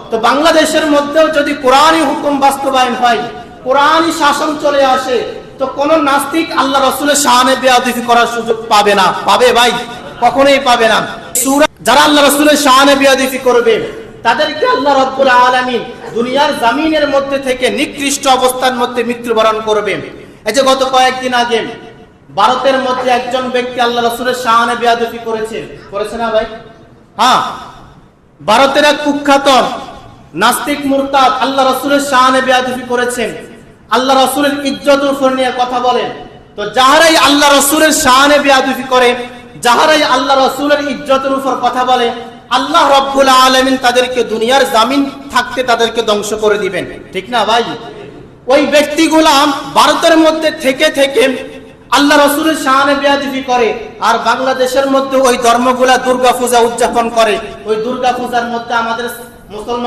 তো বাংলাদেশের মধ্যেও যদি কোরআনই হুকুম বাস্তবায়ন হয়, কোরআনই শাসন চলে আসে, তো কোন নাস্তিক আল্লাহ রসুলের শাহানে বেয়াদিফি করার সুযোগ পাবে না। পাবে ভাই? কখনোই পাবে না। যারা আল্লাহ রসুলের শাহানে বেয়াদিফি করবে, তাদেরকে আল্লাহ রব্বুল আলামিন দুনিয়ার জামিনের মধ্যে থেকে নিকৃষ্ট অবস্থার মধ্যে মৃত্যুবরণ করবে। এই যে গত কয়েকদিন আগে ভারতের মধ্যে একজন ব্যক্তি আল্লাহ রসুলের শাহানে বেয়াদফি করেছে। করেছে না ভাই? হ্যাঁ। ভারতের এক কুখ্যাত নাস্তিক মুরতাদ আল্লাহ রসুলের শাহানে বেয়াদফি করেছেন। আল্লাহ রসুলের ইজ্জত উপর নিয়ে কথা বলেন। তো যাহারাই আল্লাহ রসুলের শাহানে বেয়াদফি করে, যাহারাই আল্লাহ রসুলের ইজ্জতের উপর কথা বলে, আল্লাহ রব্বুল আলমিন তাদেরকে দুনিয়ার জামিন থাকতে তাদেরকে ধ্বংস করে দিবেন। ঠিক না ভাই? ওই ব্যক্তিগুলা ভারতের মধ্যে থেকে থেকে আল্লাহ রসুলের শাহানে বেয়াদিফি করে, আর বাংলাদেশের মধ্যে ওই ধর্মগুলা দুর্গা পূজা উদযাপন করে। ওই দুর্গা পূজার মধ্যে আমাদের মুসলমান